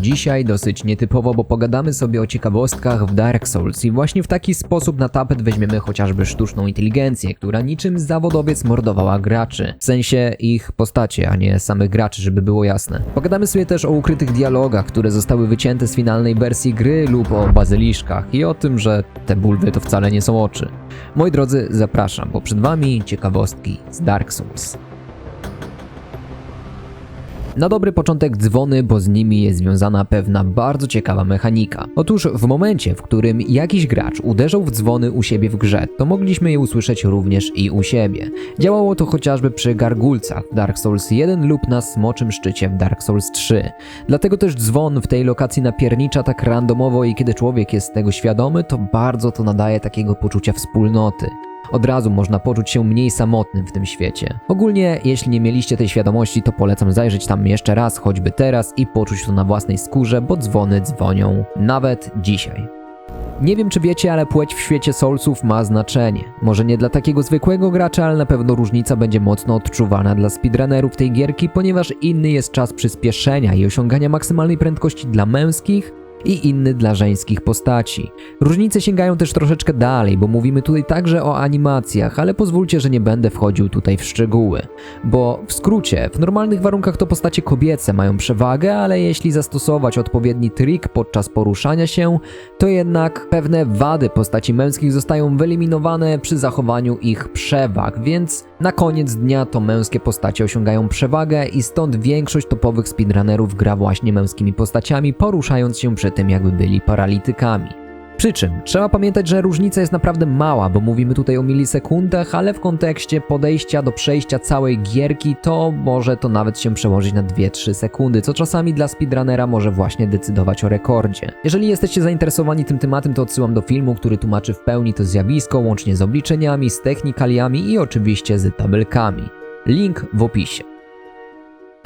Dzisiaj dosyć nietypowo, bo pogadamy sobie o ciekawostkach w Dark Souls i właśnie w taki sposób na tapet weźmiemy chociażby sztuczną inteligencję, która niczym zawodowiec mordowała graczy. W sensie ich postacie, a nie samych graczy, żeby było jasne. Pogadamy sobie też o ukrytych dialogach, które zostały wycięte z finalnej wersji gry lub o bazyliszkach i o tym, że te bulwy to wcale nie są oczy. Moi drodzy, zapraszam, bo przed wami ciekawostki z Dark Souls. Na dobry początek dzwony, bo z nimi jest związana pewna bardzo ciekawa mechanika. Otóż w momencie, w którym jakiś gracz uderzał w dzwony u siebie w grze, to mogliśmy je usłyszeć również i u siebie. Działało to chociażby przy gargulcach w Dark Souls 1 lub na smoczym szczycie w Dark Souls 3. Dlatego też dzwon w tej lokacji napiernicza tak randomowo i kiedy człowiek jest tego świadomy, to bardzo to nadaje takiego poczucia wspólnoty. Od razu można poczuć się mniej samotnym w tym świecie. Ogólnie, jeśli nie mieliście tej świadomości, to polecam zajrzeć tam jeszcze raz, choćby teraz i poczuć to na własnej skórze, bo dzwony dzwonią nawet dzisiaj. Nie wiem czy wiecie, ale płeć w świecie Soulsów ma znaczenie. Może nie dla takiego zwykłego gracza, ale na pewno różnica będzie mocno odczuwana dla speedrunnerów tej gierki, ponieważ inny jest czas przyspieszenia i osiągania maksymalnej prędkości dla męskich, i inny dla żeńskich postaci. Różnice sięgają też troszeczkę dalej, bo mówimy tutaj także o animacjach, ale pozwólcie, że nie będę wchodził tutaj w szczegóły. Bo w skrócie, w normalnych warunkach to postacie kobiece mają przewagę, ale jeśli zastosować odpowiedni trik podczas poruszania się, to jednak pewne wady postaci męskich zostają wyeliminowane przy zachowaniu ich przewag, więc na koniec dnia to męskie postacie osiągają przewagę i stąd większość topowych speedrunnerów gra właśnie męskimi postaciami, poruszając się przy tym jakby byli paralitykami. Przy czym trzeba pamiętać, że różnica jest naprawdę mała, bo mówimy tutaj o milisekundach, ale w kontekście podejścia do przejścia całej gierki to może to nawet się przełożyć na 2-3 sekundy, co czasami dla speedrunnera może właśnie decydować o rekordzie. Jeżeli jesteście zainteresowani tym tematem, to odsyłam do filmu, który tłumaczy w pełni to zjawisko, łącznie z obliczeniami, z technikaliami i oczywiście z tabelkami. Link w opisie.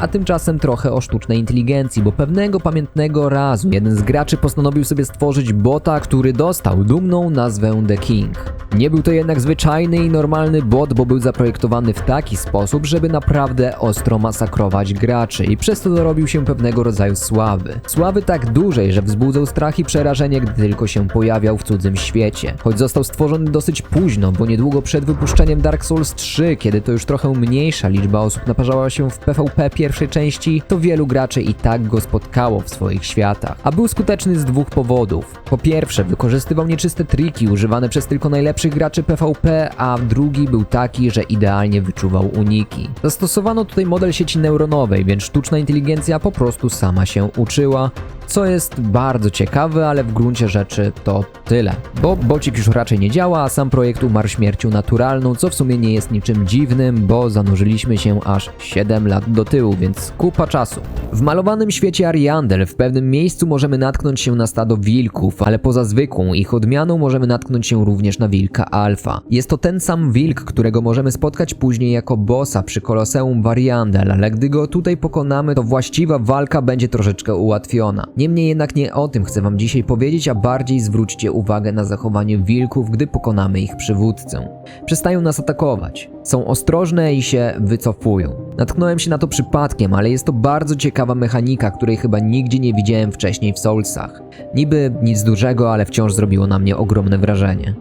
A tymczasem trochę o sztucznej inteligencji, bo pewnego pamiętnego razu jeden z graczy postanowił sobie stworzyć bota, który dostał dumną nazwę The King. Nie był to jednak zwyczajny i normalny bot, bo był zaprojektowany w taki sposób, żeby naprawdę ostro masakrować graczy i przez to dorobił się pewnego rodzaju sławy. Sławy tak dużej, że wzbudzał strach i przerażenie, gdy tylko się pojawiał w cudzym świecie. Choć został stworzony dosyć późno, bo niedługo przed wypuszczeniem Dark Souls 3, kiedy to już trochę mniejsza liczba osób naparzała się w PvP pierwszej części, to wielu graczy i tak go spotkało w swoich światach. A był skuteczny z dwóch powodów. Po pierwsze, wykorzystywał nieczyste triki używane przez tylko najlepszych graczy PvP, a drugi był taki, że idealnie wyczuwał uniki. Zastosowano tutaj model sieci neuronowej, więc sztuczna inteligencja po prostu sama się uczyła, co jest bardzo ciekawe, ale w gruncie rzeczy to tyle. Bo bocik już raczej nie działa, a sam projekt umarł śmiercią naturalną, co w sumie nie jest niczym dziwnym, bo zanurzyliśmy się aż 7 lat do tyłu, więc kupa czasu. W malowanym świecie Ariandel w pewnym miejscu możemy natknąć się na stado wilków, ale poza zwykłą ich odmianą możemy natknąć się również na wilka alfa. Jest to ten sam wilk, którego możemy spotkać później jako bossa przy koloseum Variandel, ale gdy go tutaj pokonamy, to właściwa walka będzie troszeczkę ułatwiona. Niemniej jednak nie o tym chcę wam dzisiaj powiedzieć, a bardziej zwróćcie uwagę na zachowanie wilków, gdy pokonamy ich przywódcę. Przestają nas atakować. Są ostrożne i się wycofują. Natknąłem się na to przypadkiem, ale jest to bardzo ciekawa mechanika, której chyba nigdzie nie widziałem wcześniej w Soulsach. Niby nic dużego, ale wciąż zrobiło na mnie ogromne wrażenie.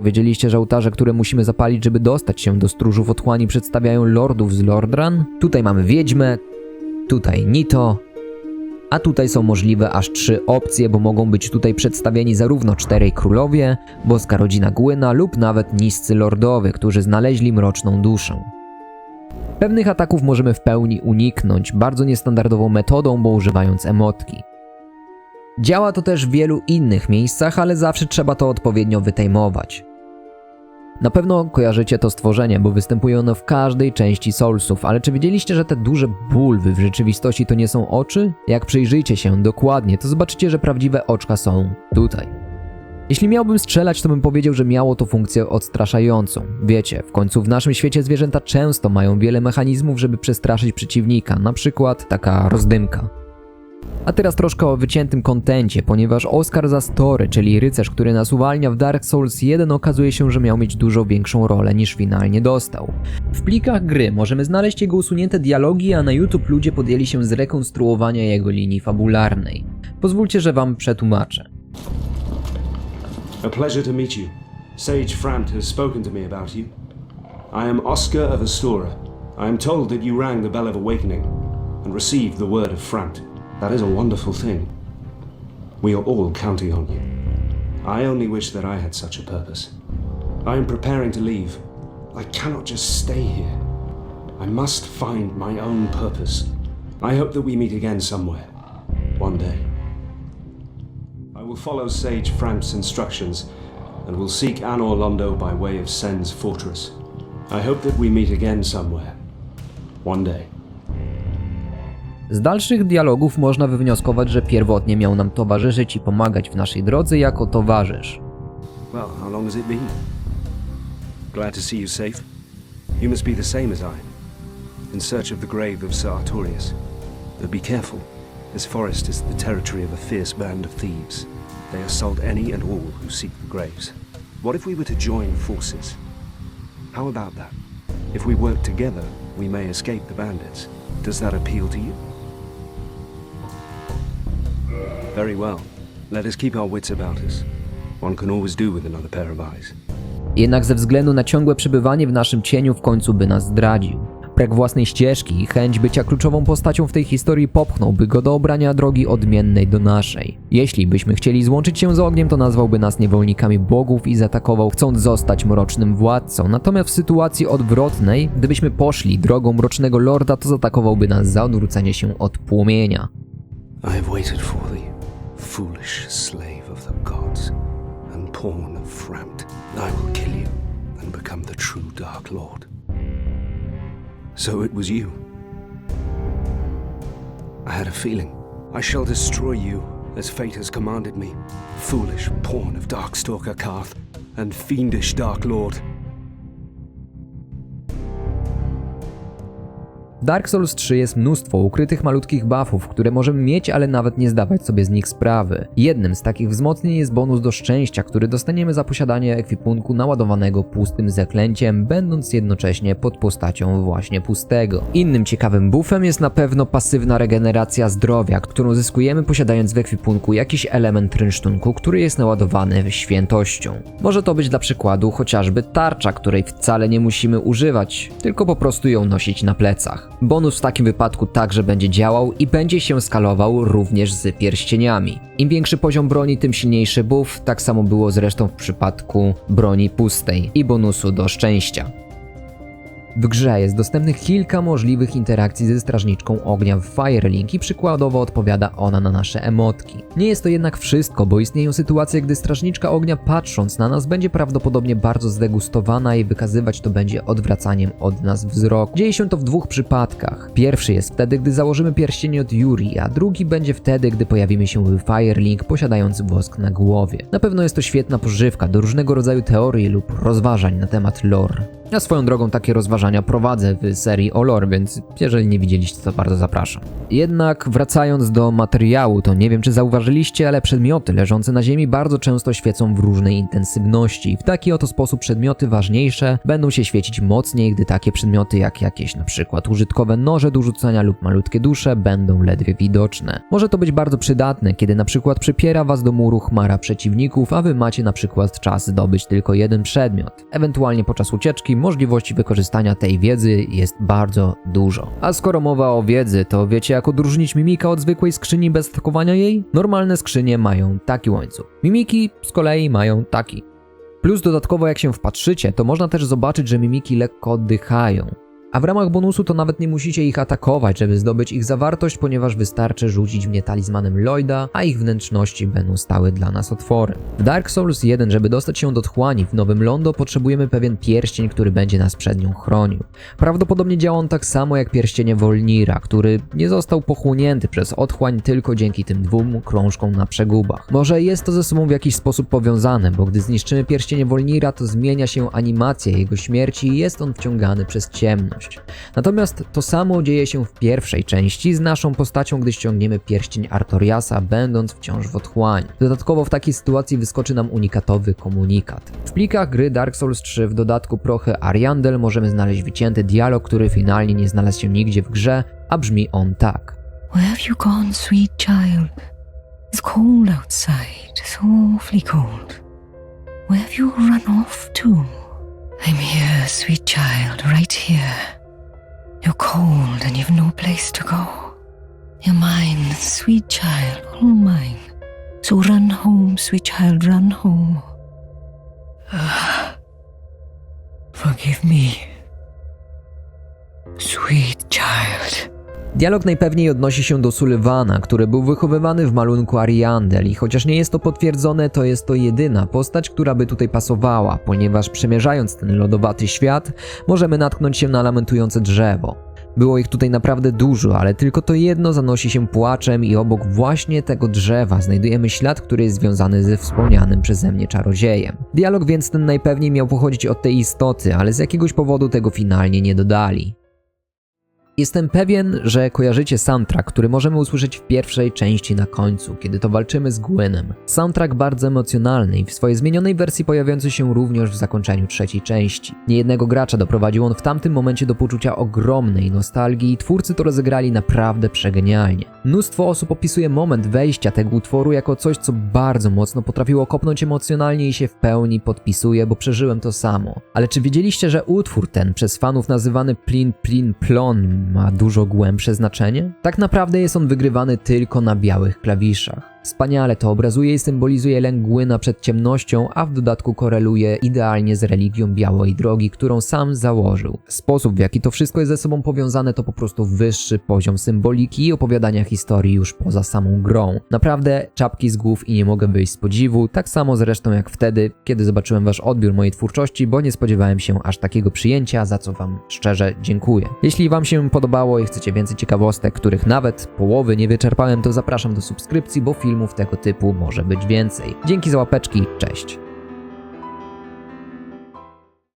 Wiedzieliście, że ołtarze, które musimy zapalić, żeby dostać się do stróżów otchłani, przedstawiają lordów z Lordran? Tutaj mamy wiedźmę, tutaj Nito, a tutaj są możliwe aż trzy opcje, bo mogą być tutaj przedstawieni zarówno czterej królowie, boska rodzina Gwyna lub nawet niscy lordowie, którzy znaleźli mroczną duszę. Pewnych ataków możemy w pełni uniknąć bardzo niestandardową metodą, bo używając emotki. Działa to też w wielu innych miejscach, ale zawsze trzeba to odpowiednio wytejmować. Na pewno kojarzycie to stworzenie, bo występuje ono w każdej części Soulsów, ale czy wiedzieliście, że te duże bulwy w rzeczywistości to nie są oczy? Jak przyjrzyjcie się dokładnie, to zobaczycie, że prawdziwe oczka są tutaj. Jeśli miałbym strzelać, to bym powiedział, że miało to funkcję odstraszającą. Wiecie, w końcu w naszym świecie zwierzęta często mają wiele mechanizmów, żeby przestraszyć przeciwnika, na przykład taka rozdymka. A teraz troszkę o wyciętym kontencie, ponieważ Oscar za Story, czyli rycerz, który nas uwalnia w Dark Souls 1 okazuje się, że miał mieć dużo większą rolę niż finalnie dostał. W plikach gry możemy znaleźć jego usunięte dialogi, a na YouTube ludzie podjęli się zrekonstruowania jego linii fabularnej. Pozwólcie, że wam przetłumaczę. A pleasure to meet you. Sage Frant has spoken to me about you. I am Oscar of Astora. I am told that you rang the bell of awakening and received the word of Frant. That is a wonderful thing. We are all counting on you. I only wish that I had such a purpose. I am preparing to leave. I cannot just stay here. I must find my own purpose. I hope that we meet again somewhere. One day. I will follow Sage Framp's instructions and will seek Anor Londo by way of Sen's fortress. I hope that we meet again somewhere. One day. Z dalszych dialogów można wywnioskować, że pierwotnie miał nam towarzyszyć i pomagać w naszej drodze jako towarzysz. Well, how long has it been? Glad to see you safe. You must be the same as I, in search of the grave of Sir Artorius. But be careful. This forest is the territory of a fierce band of thieves. They assault any and all who seek the graves. What if we were to join forces? How about that? If we work together, we may escape the bandits. Does that appeal to you? Very well. Let us keep our wits about us. One can always do with another pair of eyes. Jednak ze względu na ciągłe przebywanie w naszym cieniu w końcu by nas zdradził. Brak własnej ścieżki i chęć bycia kluczową postacią w tej historii popchnąłby go do obrania drogi odmiennej do naszej. Jeśli byśmy chcieli złączyć się z ogniem, to nazwałby nas niewolnikami bogów i zaatakował, chcąc zostać mrocznym władcą. Natomiast w sytuacji odwrotnej, gdybyśmy poszli drogą mrocznego lorda, to zaatakowałby nas za odwrócenie się od płomienia. I have waited for thee, foolish slave of the gods, and pawn of Framt. I will kill you and become the true Dark Lord. So it was you. I had a feeling. I shall destroy you, as fate has commanded me. Foolish pawn of Darkstalker Karth, and fiendish Dark Lord. Dark Souls 3 jest mnóstwo ukrytych malutkich buffów, które możemy mieć, ale nawet nie zdawać sobie z nich sprawy. Jednym z takich wzmocnień jest bonus do szczęścia, który dostaniemy za posiadanie ekwipunku naładowanego pustym zaklęciem, będąc jednocześnie pod postacią właśnie pustego. Innym ciekawym buffem jest na pewno pasywna regeneracja zdrowia, którą zyskujemy posiadając w ekwipunku jakiś element rynsztunku, który jest naładowany świętością. Może to być dla przykładu chociażby tarcza, której wcale nie musimy używać, tylko po prostu ją nosić na plecach. Bonus w takim wypadku także będzie działał i będzie się skalował również z pierścieniami. Im większy poziom broni, tym silniejszy buff, tak samo było zresztą w przypadku broni pustej i bonusu do szczęścia. W grze jest dostępnych kilka możliwych interakcji ze strażniczką ognia w Firelink i przykładowo odpowiada ona na nasze emotki. Nie jest to jednak wszystko, bo istnieją sytuacje, gdy strażniczka ognia patrząc na nas będzie prawdopodobnie bardzo zdegustowana i wykazywać to będzie odwracaniem od nas wzrok. Dzieje się to w dwóch przypadkach. Pierwszy jest wtedy, gdy założymy pierścień od Yuri, a drugi będzie wtedy, gdy pojawimy się w Firelink posiadając wosk na głowie. Na pewno jest to świetna pożywka do różnego rodzaju teorii lub rozważań na temat lore. Ja swoją drogą takie rozważania prowadzę w serii o lore, więc jeżeli nie widzieliście, to bardzo zapraszam. Jednak wracając do materiału, to nie wiem czy zauważyliście, ale przedmioty leżące na ziemi bardzo często świecą w różnej intensywności. W taki oto sposób przedmioty ważniejsze będą się świecić mocniej, gdy takie przedmioty jak jakieś na przykład użytkowe noże do rzucania lub malutkie dusze będą ledwie widoczne. Może to być bardzo przydatne, kiedy na przykład przypiera was do muru chmara przeciwników, a wy macie na przykład czas zdobyć tylko jeden przedmiot. Ewentualnie podczas ucieczki możliwości wykorzystania tej wiedzy jest bardzo dużo. A skoro mowa o wiedzy, to wiecie jak odróżnić mimika od zwykłej skrzyni bez atakowania jej? Normalne skrzynie mają taki łańcuch. Mimiki z kolei mają taki. Plus dodatkowo jak się wpatrzycie, to można też zobaczyć, że mimiki lekko oddychają. A w ramach bonusu to nawet nie musicie ich atakować, żeby zdobyć ich zawartość, ponieważ wystarczy rzucić w nie talizmanem Lloyda, a ich wnętrzności będą stały dla nas otworem. W Dark Souls 1, żeby dostać się do tchłani w Nowym Londo, potrzebujemy pewien pierścień, który będzie nas przed nią chronił. Prawdopodobnie działa on tak samo jak pierścienie Wolnira, który nie został pochłonięty przez otchłań tylko dzięki tym dwóm krążkom na przegubach. Może jest to ze sobą w jakiś sposób powiązane, bo gdy zniszczymy pierścienie Wolnira, to zmienia się animacja jego śmierci i jest on wciągany przez ciemność. Natomiast to samo dzieje się w pierwszej części z naszą postacią, gdy ściągniemy pierścień Artoriasa, będąc wciąż w otchłani. Dodatkowo w takiej sytuacji wyskoczy nam unikatowy komunikat. W plikach gry Dark Souls 3 w dodatku prochy Ariandel możemy znaleźć wycięty dialog, który finalnie nie znalazł się nigdzie w grze, a brzmi on tak. Where have you gone, sweet child? It's cold outside, so awfully cold. Where have you run off to? I'm here, sweet child, right here. You're cold and you've no place to go. You're mine, sweet child, all mine. So run home, sweet child, run home. Ah, forgive me, sweet child. Dialog najpewniej odnosi się do Sullivana, który był wychowywany w malunku Ariandel i chociaż nie jest to potwierdzone, to jest to jedyna postać, która by tutaj pasowała, ponieważ przemierzając ten lodowaty świat, możemy natknąć się na lamentujące drzewo. Było ich tutaj naprawdę dużo, ale tylko to jedno zanosi się płaczem i obok właśnie tego drzewa znajdujemy ślad, który jest związany ze wspomnianym przeze mnie czarodziejem. Dialog więc ten najpewniej miał pochodzić od tej istoty, ale z jakiegoś powodu tego finalnie nie dodali. Jestem pewien, że kojarzycie soundtrack, który możemy usłyszeć w pierwszej części na końcu, kiedy to walczymy z Gwynem. Soundtrack bardzo emocjonalny i w swojej zmienionej wersji pojawiający się również w zakończeniu trzeciej części. Niejednego gracza doprowadził on w tamtym momencie do poczucia ogromnej nostalgii i twórcy to rozegrali naprawdę przegenialnie. Mnóstwo osób opisuje moment wejścia tego utworu jako coś, co bardzo mocno potrafiło kopnąć emocjonalnie i się w pełni podpisuje, bo przeżyłem to samo. Ale czy wiedzieliście, że utwór ten przez fanów nazywany Plin Plin Plon ma dużo głębsze znaczenie? Tak naprawdę jest on wygrywany tylko na białych klawiszach. Wspaniale to obrazuje i symbolizuje lęk Gwyna przed ciemnością, a w dodatku koreluje idealnie z religią Białej Drogi, którą sam założył. Sposób, w jaki to wszystko jest ze sobą powiązane, to po prostu wyższy poziom symboliki i opowiadania historii już poza samą grą. Naprawdę czapki z głów i nie mogę wyjść z podziwu, tak samo zresztą jak wtedy, kiedy zobaczyłem wasz odbiór mojej twórczości, bo nie spodziewałem się aż takiego przyjęcia, za co wam szczerze dziękuję. Jeśli wam się podobało i chcecie więcej ciekawostek, których nawet połowy nie wyczerpałem, to zapraszam do subskrypcji, bo filmów tego typu może być więcej. Dzięki za łapeczki, cześć!